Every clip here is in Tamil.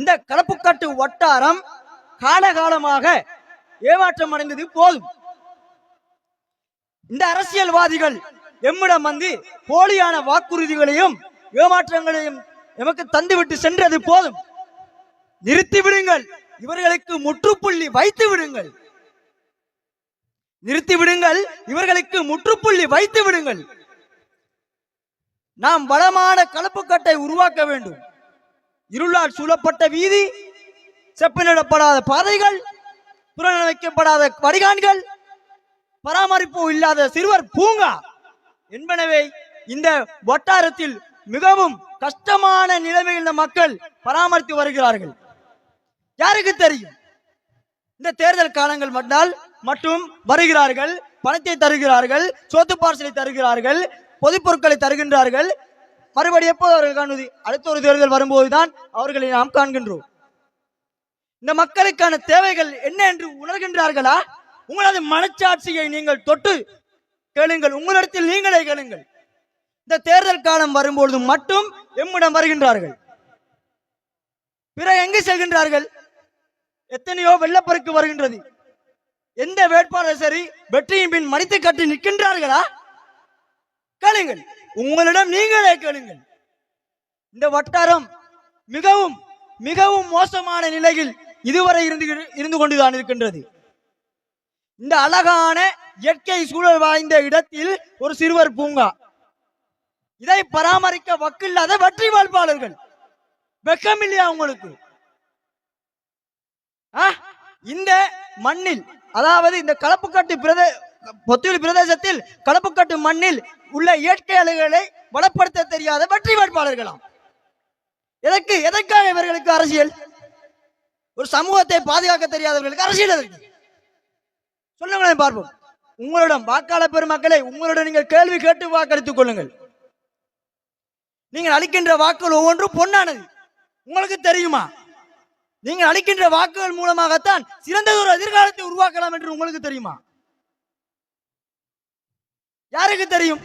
இந்த கலப்புக்கட்டு வட்டாரம் காலகாலமாக ஏமாற்றம் அடைந்தது போதும். இந்த அரசியல்வாதிகள் எம்மிடம் வந்து போலியான வாக்குறுதிகளையும் ஏமாற்றங்களையும் எமக்கு தந்துவிட்டு சென்றது போதும். நிறுத்தி விடுங்கள். இவர்களுக்கு முற்றுப்புள்ளி வைத்து விடுங்கள். நிறுத்தி விடுங்கள். இவர்களுக்கு முற்றுப்புள்ளி வைத்து விடுங்கள். நாம் வளமான கலப்புக்கட்டை உருவாக்க வேண்டும். இருளால் சூழப்பட்ட வீதி செப்பனிடப்படாத பாதைகள் புறநிலைக்கப்படாத வடிகான்கள் பராமரிப்பு இல்லாத சிறுவர் பூங்கா. என்பனவே இந்த வட்டாரத்தில் மிகவும் கஷ்டமான நிலைமையில் இந்த மக்கள் பராமரித்து வருகிறார்கள். யாருக்கு தெரியும்? இந்த தேர்தல் காலங்கள் மட்டால் மட்டும் வருகிறார்கள் பணத்தை தருகிறார்கள் சோத்து பார்சலை தருகிறார்கள் பொதுப்பொருட்களை தருகின்றார்கள் மறுபடி எப்போது அவர்கள் காணுவது? அடுத்த ஒரு தேர்தல் வரும்போதுதான் அவர்களை நாம் காண்கின்றோம். இந்த மக்களுக்கான தேவைகள் என்ன என்று உணர்கின்றார்களா? உங்களது மனச்சாட்சியை நீங்கள் தொட்டு கேளுங்கள். உங்களிடத்தில் நீங்களே கேளுங்கள். இந்த தேர்தல் காலம் வரும்பொழுது மட்டும் எம்மிடம் வருகின்றார்கள். பிற எங்கு செல்கின்றார்கள்? எத்தனையோ வெள்ளப்பெருக்கு வருகின்றது. எந்த வேட்பாளர் சரி வெற்றியின் பின் மடித்து கட்டி நிற்கின்றார்களா? கேளுங்கள். உங்களிடம் நீங்களே கேளுங்கள். இந்த வட்டாரம் மிகவும் மிகவும் மோசமான நிலையில் இதுவரை இருந்து இருந்து கொண்டுதான் இருக்கின்றது. இந்த அழகான இயற்கை சூழல் வாய்ந்த இடத்தில் ஒரு சிறுவர் பூங்கா. இதை பராமரிக்க வக்கில்லாத வெற்றி வேட்பாளர்கள். வெக்கம் இல்லையா உங்களுக்கு இந்த மண்ணில் அதாவது இந்த கலப்புக்கட்டு பிரதே பொத்தூர் பிரதேசத்தில் களப்புக்கட்டு மண்ணில் உள்ள இயற்கை அழகுகளை வளப்படுத்த தெரியாத வெற்றி வேட்பாளர்களாம். எதற்கு எதற்காக இவர்களுக்கு அரசியல்? ஒரு சமூகத்தை பாதுகாக்க தெரியாதவர்களுக்கு அரசியல் எதற்கு? சொல்லுங்களேன் பார்ப்போம். உங்களிடம் வாக்காளர் பெருமக்களை உங்களிடம் நீங்கள் கேள்வி கேட்டு வாக்களித்துக் கொள்ளுங்கள். நீங்கள் அளிக்கின்ற வாக்குகள் ஒவ்வொன்றும் பொன்னானது. உங்களுக்கு தெரியுமா? நீங்கள் அளிக்கின்ற வாக்குகள் மூலமாகத்தான் சிறந்த ஒரு எதிர்காலத்தை உருவாக்கலாம் என்று உங்களுக்கு தெரியுமா? யாருக்கு தெரியும்?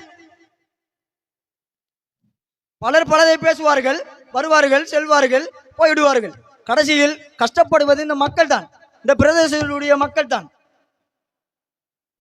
பலர் பலதை பேசுவார்கள் வருவார்கள் செல்வார்கள் போய்விடுவார்கள். கடைசியில் கஷ்டப்படுவது இந்த மக்கள் தான் இந்த பிரதேசங்களுடைய மக்கள் தான்